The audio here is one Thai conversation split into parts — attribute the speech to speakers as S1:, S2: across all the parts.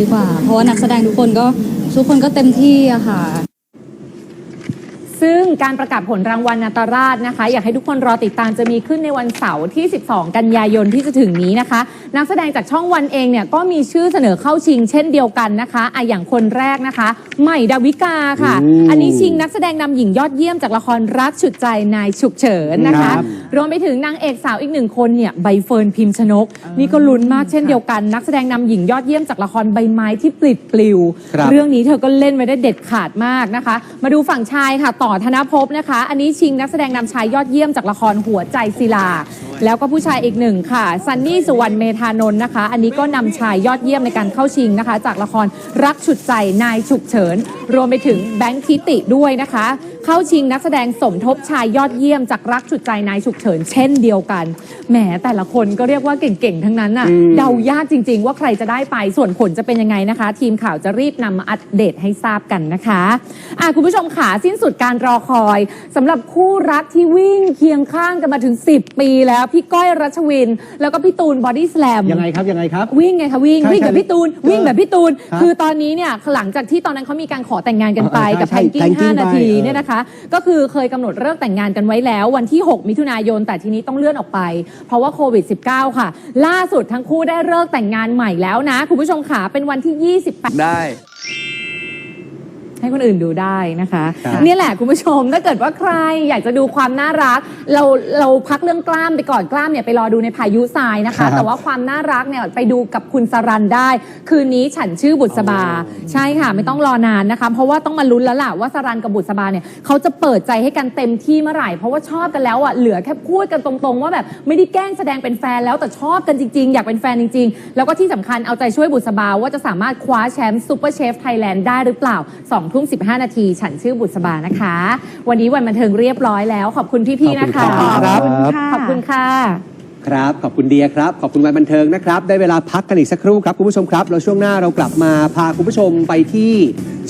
S1: ดีกว่า เพราะว่านักแสดงทุกคนก็ทุกคนก็เต็มที่อะค่ะ
S2: ซึ่งการประกาศผลรางวัลนาตราชนะคะ อยากให้ทุกคนรอติดตามจะมีขึ้นในวันเสาร์ที่ 12 กันยายนที่จะถึงนี้นะคะ นักแสดงจากช่องวันเองเนี่ยก็มีชื่อเสนอเข้าชิงเช่นเดียวกันนะคะอะอย่างคนแรกนะคะ ใหม่ดาวิกาค่ะ
S3: อืม
S2: อันนี้ชิงนักแสดงนำหญิงยอดเยี่ยมจากละครรักฉุดใจนายฉุกเฉินนะคะ
S3: ครับ
S2: รวมไปถึงนางเอกสาวอีกหนึ่งคนเนี่ยใบเฟิร์นพิมพ์ชนก นี่ก็ลุ้นมากเช่นเดียวกัน นักแสดงนำหญิงยอดเยี่ยมจากละครใบไม้ที่ปลิดปลิว
S3: ครับ
S2: เรื่องนี้เธอก็เล่นไว้ได้เด็ดขาดมากนะคะ มาดูฝั่งชายค่ะต่อธนภพนะคะ อันนี้ชิงนักแสดงนำชายยอดเยี่ยมจากละครหัวใจศิลา แล้วก็ผู้ชายอีกหนึ่งค่ะซันนี่สุวรรณเมธานนท์นะคะ อันนี้ก็นำชายยอดเยี่ยมในการเข้าชิงนะคะ จากละครรักฉุดใจนายฉุกเฉิน รวมไปถึงแบงค์ทิติด้วยนะคะเข้าชิงนักแสดงสมทบชายยอดเยี่ยมจากรักฉุดใจนายฉุกเฉินเช่นเดียวกัน แหมแต่ละคนก็เรียกว่าเก่งๆ ทั้งนั้นน่ะ
S3: อืม
S2: เดายากจริง ๆ ว่าใครจะได้ไปส่วนผลจะเป็นยังไงนะคะ ทีมข่าวจะรีบนำมาอัปเดตให้ทราบกันนะคะอะคุณผู้ชมขาสิ้นสุดการรอคอยสำหรับคู่รักที่วิ่งเคียงข้างกันมาถึง 10 ปีแล้วพี่ก้อยรัชวิน แล้วก็พี่ตูนบอดี้สแลม
S3: ยังไงครับยังไงครับ
S2: วิ่งไงคะวิ่ง
S3: ใช่
S2: วิ่งแบบ
S3: ใช่
S2: พี่ตูน
S3: เออ
S2: วิ่งแบบพี่ตูน
S3: ครับ
S2: คือตอนนี้เนี่ยหลังจากที่ตอนนั้นเขามีการขอแต่งงานกันไป
S3: เออเออ
S2: กับ
S3: ใช่
S2: แพนกิ้ง
S3: Planking
S2: 5 นาที
S3: ไปเออ
S2: เนี่ยนะคะ ก็คือเคยกำหนดเลิกแต่งงานกันไว้แล้ว วันที่ 6 มิถุนายนแต่ทีนี้ต้องเลื่อนออกไป เพราะว่าโควิด -19 ค่ะ ล่าสุดทั้งคู่ได้เลิกแต่งงานใหม่แล้วนะ คุณผู้ชมขาเป็นวันที่ 28
S4: ได้
S2: ให้คนอื่นดูได้นะคะ
S3: ครับ
S2: เนี่ยแหละคุณผู้ชมถ้าเกิดว่าใครอยากจะดูความน่ารัก เราเราพักเรื่องกล้ามไปก่อนกล้ามเนี่ยไปรอดูในพายุทรายนะ
S3: ครั
S2: คะ
S3: บ
S2: แต่ว่าความน่ารักเนี่ยไปดูกับคุณสรันได้ คืนนี้ฉันชื่อบุษบา ใช่ค่ะ ไม่ต้องรอนานนะคะ เพราะว่าต้องมาลุ้นแล้วล่ะว่าสรันกับบุษบาเนี่ยเขาจะเปิดใจให้กันเต็มที่เมื่อไหร่ เพราะว่าชอบกันแล้วอะเหลือแค่พูดกันตรงๆ ว่าแบบไม่ได้แกล้งแสดงเป็นแฟนแล้วแต่ชอบกันจริงๆ อยากเป็นแฟนจริง ๆ แล้วก็ที่สำคัญเอาใจช่วยบุษบาว่าจะสามารถคว้าแชมป์ซูเปอร์เชฟไทยแลนด์ได้หรือเปล่า2ทุ่ม15 นาที ฉันชื่อบุษบานะคะ วันนี้วันบันเทิงเรียบร้อยแล้ว ขอบคุณพี่ๆนะคะ
S3: ขอบคุณครับ
S2: ขอบคุณค่ะ
S3: ครับ ขอบคุณเดียครับ ขอบคุณวันบันเทิงนะครับ ได้เวลาพักกันอีกสักครู่ครับคุณผู้ชมครับแล้วช่วงหน้าเรากลับมาพาคุณผู้ชมไปที่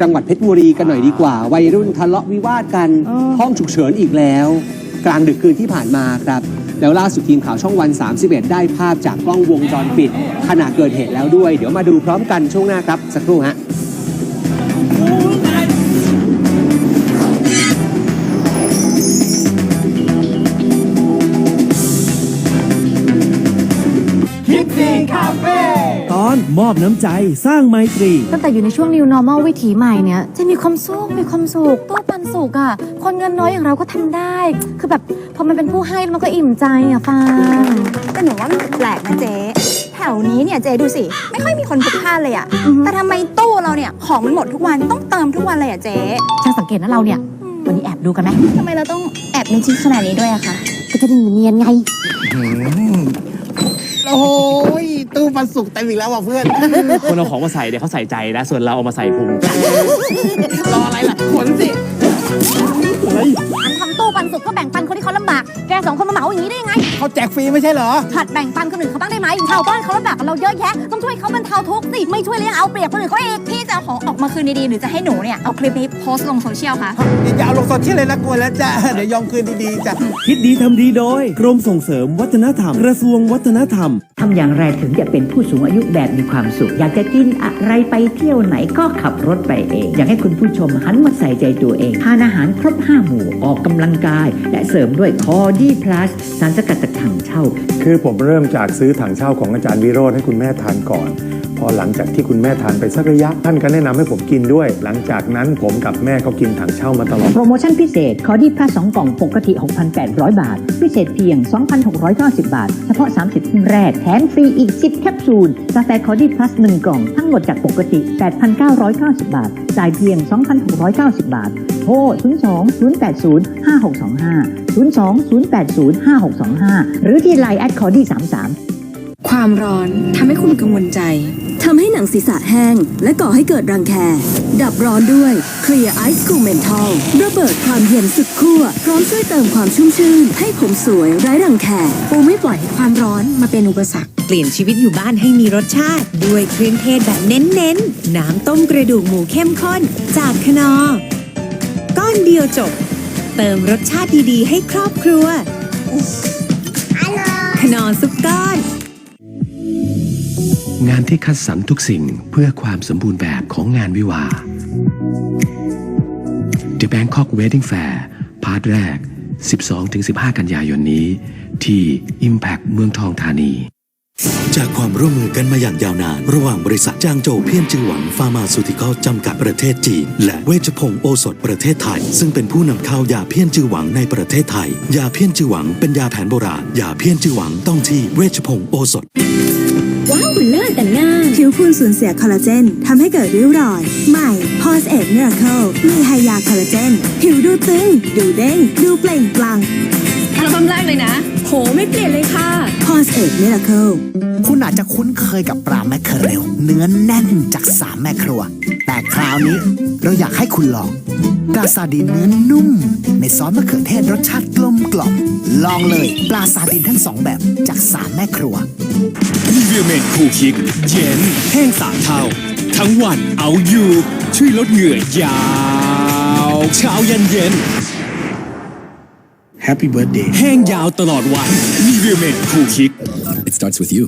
S3: จังหวัดเพชรบุรีกันหน่อยดีกว่า วัยรุ่นทะเลาะวิวาทกันห้องฉุกเฉินอีกแล้ว กลางดึกคืนที่ผ่านมาครับ แล้วล่าสุดทีมข่าวช่องวัน 31 ได้ภาพจากกล้องวงจรปิดขณะเกิดเหตุแล้วด้วย เดี๋ยวมาดูพร้อมกันช่วงหน้าครับสักครู่ฮะ
S5: ตอนมอบน้ำใจสร้างไมตรี
S6: ตั้งแต่อยู่ในช่วง new normal วิถีใหม่เนี่ยจะมีความสุขมีความสุขตู้ปันสุขอะ คนเงินน้อยอย่างเราก็ทำได้ คือแบบพอมันเป็นผู้ให้มันก็อิ่มใจอะฟาง
S7: แต่หนูว่ามันแปลกนะเจ๊แถวนี้เนี่ยเจ๊ดูสิ ไม่ค่อยมีคนพลุกพล่านเลยอะแต่ทำไมตู้เราเนี่ยของมันหมดทุกวันต้องเติมทุกวันเลยอะเจ๊
S6: ช่างสังเกตนะเราเนี่ย วันนี้แอบดูกันไหม
S7: ทำไมเราต้องแอบมีชิ้นขนาดนี้ด้วยอะคะ
S6: ก็จะได้เนียนๆไง
S8: โอ้ยตู้ปันสุกเต็มอีกแล้วว่ะเพื่อน
S4: คนเอาของมาใส่เนี่ยเขาใส่ใจนะ ส่วนเราเอามาใส่พุง
S8: รออะไรล่ะขนสิ
S6: อันทำตู้ปันสุกก็แบ่งปันคนที่เขาลำบาก แกสองคนมาเหมาอย่างนี้ได้ยังไง
S8: เขาแจกฟรีไม่ใช่เหรอ
S6: ผัดแบ่งปันคนอื่นเขาบ้างได้ไหมชาวบ้านเขาลำบากกับเราเยอะแยะ ต้องช่วยเขาบรรเทาทุกข์สิ ไม่ช่วยเลยยังเอาเปรียบคนอื่นเขาอีก
S7: พี่จะเอาของออกมาคืนดีๆหรือจะให้หนูเนี่ย เอาคลิปนี้โพสต์ลงโซเชียลคะ
S8: อย่าเอาลงโซเชียลเลยนะกลัวแล้วจ้ะ เดี๋ยวยอมคืนดีๆจ้ะ
S5: คิดดีทำดีโดย กรมส่งเสริมวัฒนธรรม กระทรวงวัฒนธรรม
S9: ทำอย่างไรถึงจะเป็นผู้สูงอายุแบบมีความสุข อยากจะกินอะไรไปเที่ยวไหนก็ขับรถไปเอง อยากให้คุณผู้ชมหันมาใส่ใจตัวเอง ทานอาหารครบ5หมู่ ออกกำลังกาย และเสริมด้วยคอดี้พลัสสารสกัดจากถังเช่า
S10: คือผมเริ่มจากซื้อถังเช่าของอาจารย์วิโรธให้คุณแม่ทานก่อน พอหลังจากที่คุณแม่ทานไปสักระยะท่านก็แนะนำให้ผมกินด้วย หลังจากนั้นผมกับแม่ก็กินถังเช่ามาตลอด
S9: โปรโมชั่นพิเศษคอดี้พลัส2กล่องปกติ 6,800 บาท พิเศษเพียง 2,690 บาท เฉพาะ 30ทุ่มแรกแถมฟรีอีก 10 แคปซูลกาแฟคอดี้พลัส1กล่องทั้งหมดจากปกติ 8,990 บาทจ่ายเพียง 2,690 บาทโทร 02 080 5625 02 080 5625 หรือที่ไลน์แอดคอดี้33
S11: ความร้อนทำให้คุณกังวลใจทำให้หนังศีรษะแห้ง และก่อให้เกิดรังแค ดับร้อนด้วย Clear Ice Cool Menthol ระเบิดความเย็นสุดขั้วพร้อมช่วยเติมความชุ่มชื่น ให้ผมสวยไร้รังแคปูไม่ปล่อยให้ความร้อนมาเป็นอุปสรรค
S12: เปลี่ยนชีวิตอยู่บ้านให้มีรสชาติ ด้วยเครื่องเทศแบบเน้นๆ น้ำต้มกระดูกหมูเข้มข้น จากคนอ อนเดียวจบ เติมรสชาติดีๆ ให้ครอบครัวคนอซุปก้อน
S5: งานที่คัดสรรทุกสิ่งเพื่อความสมบูรณ์แบบของงานวิวา The Bangkok Wedding Fair พาร์ทแรก 12-15 กันยายนนี้ ที่ Impact เมืองทองธานี
S13: จากความร่วมมือกันมาอย่างยาวนาน ระหว่างบริษัทจางโจวเพียนจือหวังฟาร์มาซูติคอลจำกัดประเทศจีน และเวชพงศ์โอสถประเทศไทย ซึ่งเป็นผู้นำเข้ายาเพี้ยนจือหวังในประเทศไทย ยาเพี้ยนจือหวังเป็นยาแผนโบราณ ยาเพี้ยนจือหวังต้องที่เวชพงศ์โอสถ
S14: ว้าวเลิศแต่งหน้าผิวคุณสูญเสียคอลลาเจนทำให้เกิดริ้วรอย ใหม่ p o s e 8 Miracle มีไฮยาคอลลาเจนผิวดูตึง ดูเด้ง ดูเปล่งปลั่ง
S15: อัลบั้มแรกเลยนะ โหไม่เปลี่ยนเลยค่ะ
S14: p o s e 8 Miracle
S8: คุณอาจจะคุ้นเคยกับปลาแมคเคอเรลเนื้อแน่นจากสามแม่ครัว แต่คราวนี้เราอยากให้คุณลองปลาซาดีนเนื้อนุ่ม ในซอสมะเขือเทศรสชาติกลมกล่อม ลองเลยปลาซาดีนทั้งสองแบบจากสามแม่ครัว
S5: นิเวียเมนคูคิกเย็นแห้งสามเท่า ทั้งวันเอาอยู่ ช่วยลดเหงื่อยาว เช้าเย็นเย็น
S8: Happy Birthday
S5: แห้งยาวตลอดวันนิเวียเมนคูคิก It starts with you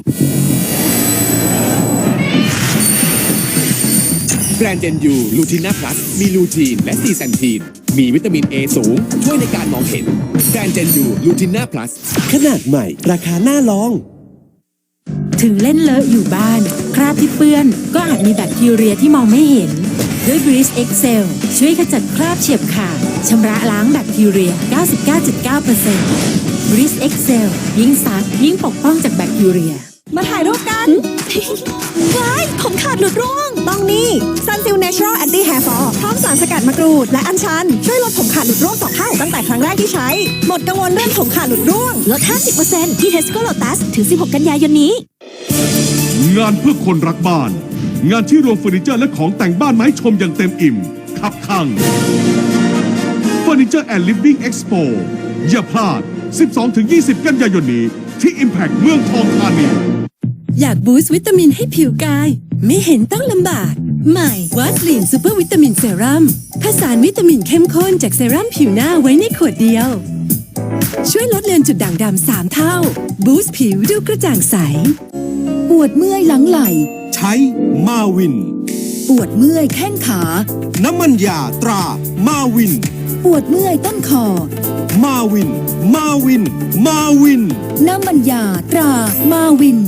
S4: แบรนด์เจนยูลูทิน่าพลัสมีลูทีนและซีแซนทีน มีวิตามินเอสูง ช่วยในการมองเห็น แบรนด์เจนยูลูทิน่าพลัส
S5: ขนาดใหม่ ราคาหน้าลอง
S12: ถึงเล่นเลอะอยู่บ้าน คราบที่เปื้อน ก็อาจมีแบคทีเรียที่มองไม่เห็น ด้วย Breeze Excel ช่วยขจัดคราบเฉียบขาดชำระล้างแบคทีเรีย 99.9% Breeze Excel ยิ่งซักยิ่งปกป้องจากแบคทีเรีย
S14: มาถ่ายรูปกันว้ายผมขาดหลุดร่วง ต้องนี่ Sunsil Natural Anti Hair Fall พร้อมสารสกัดมะกรูด และอัญชัน ช่วยลดผมขาดหลุดร่วงสองเท่าตั้งแต่ครั้งแรกที่ใช้ หมดกังวลเรื่องผมขาดหลุดร่วง ลด 50%ที่ Tesco Lotus ถึง 16 กันยายนนี้
S5: งานเพื่อคนรักบ้าน งานที่รวมเฟอร์นิเจอร์และของแต่งบ้านไม้ชมอย่างเต็มอิ่มคับข้างเฟอร์นิเจอร์แอนด์ลิฟวิ่งเอ็กซ์โปอย่าพลาด 12-20 กันยายนนี้ ที่ Impact เมืองทองธานี
S14: อยากบูสต์วิตามินให้ผิวกาย ไม่เห็นต้องลำบาก ใหม่วัสลีนซูเปอร์วิตามินเซรั่มผสานวิตามินเข้มข้นจากเซรั่มผิวหน้าไว้ในขวดเดียว ช่วยลดเลือนจุดด่างดำสามเท่า บูสต์ผิวดูกระจ่างใส ปวดเมื่อยหลังไหล่
S5: ใช้มาวิน
S14: ปวดเมื่อยแข้งขา
S5: น้ำมันยาตรามาวิน
S14: ปวดเมื่อยต้นคอ
S5: มาวิน มาวิน มาวิน
S14: น้ำมันยาตรามาวิน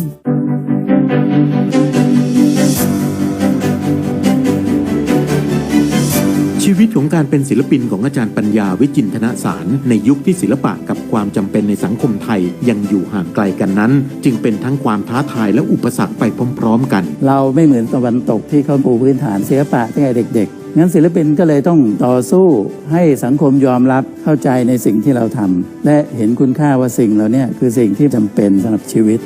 S10: ชีวิตของการเป็นศิลปินของอาจารย์ปัญญาวิจินทนสาร ในยุคที่ศิลปะกับความจำเป็นในสังคมไทยยังอยู่ห่างไกลกันนั้น จึงเป็นทั้งความท้าทายและอุปสรรคไปพร้อม ๆ กัน
S16: เราไม่เหมือนตะวันตกที่เขาปูพื้นฐานศิลปะตั้งแต่เด็กๆงั้นศิลปินก็เลยต้องต่อสู้ให้สังคมยอมรับเข้าใจในสิ่งที่เราทำและเห็นคุณค่าว่าสิ่งเหล่านี้คือสิ่งที่จำเป็นสำหรับชีวิต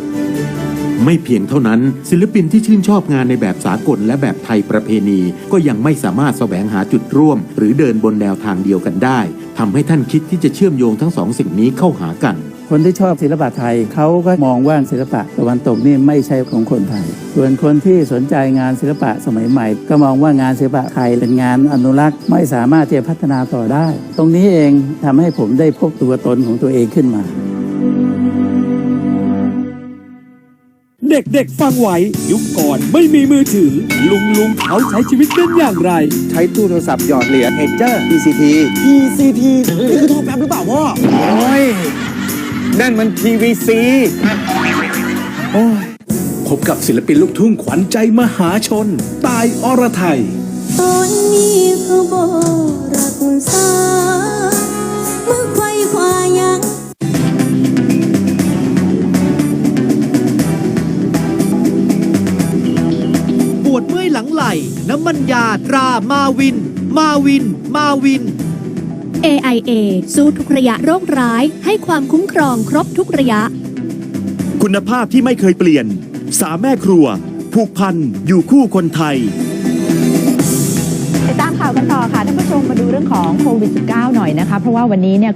S10: ไม่เพียงเท่านั้น ศิลปินที่ชื่นชอบงานในแบบสากลและแบบไทยประเพณี ก็ยังไม่สามารถแสวงหาจุดร่วม หรือเดินบนแนวทางเดียวกันได้ทำให้ท่านคิดที่จะเชื่อมโยงทั้งสองสิ่งนี้เข้าหากัน
S16: คนที่ชอบศิลปะไทยเขาก็มองว่าศิลปะตะวันตกนี่ไม่ใช่ของคนไทย ส่วนคนที่สนใจงานศิลปะสมัยใหม่ ก็มองว่างานศิลปะไทยเป็นงานอนุรักษ์ไม่สามารถที่จะพัฒนาต่อได้ ตรงนี้เองทำให้ผมได้พบตัวตนของตัวเองขึ้นมา
S5: เด็กๆฟังไว้ยุคก่อนไม่มีมือถือ ลุงลุงเขาใช้ชีวิตกันอย่างไร
S8: ใช้ตู้โทรศัพท์หยอดเหรียญเอเจอร์ ECT ECT นี่คือโทรแป๊บหรือเปล่าพ่อโอ้ยนั่นมัน TVC โอ้ย
S5: พบกับศิลปินลูกทุ่งขวัญใจมหาชน ตายอรไทย
S14: ตอนนี้เขาบอกรักษา
S8: น้ำมันยาตรามาวิน มาวิน มาวิน
S14: AIA สู้ทุกระยะโรคร้าย ให้ความคุ้มครองครบทุกระยะ
S5: คุณภาพที่ไม่เคยเปลี่ยน สามแม่ครัว ผูกพันอยู่คู่คนไทย
S15: ติดตามข่าวกันต่อค่ะท่านผู้ชมมาดูเรื่องของโควิด -19 หน่อยนะคะ เพราะว่าวันนี้เนี่ย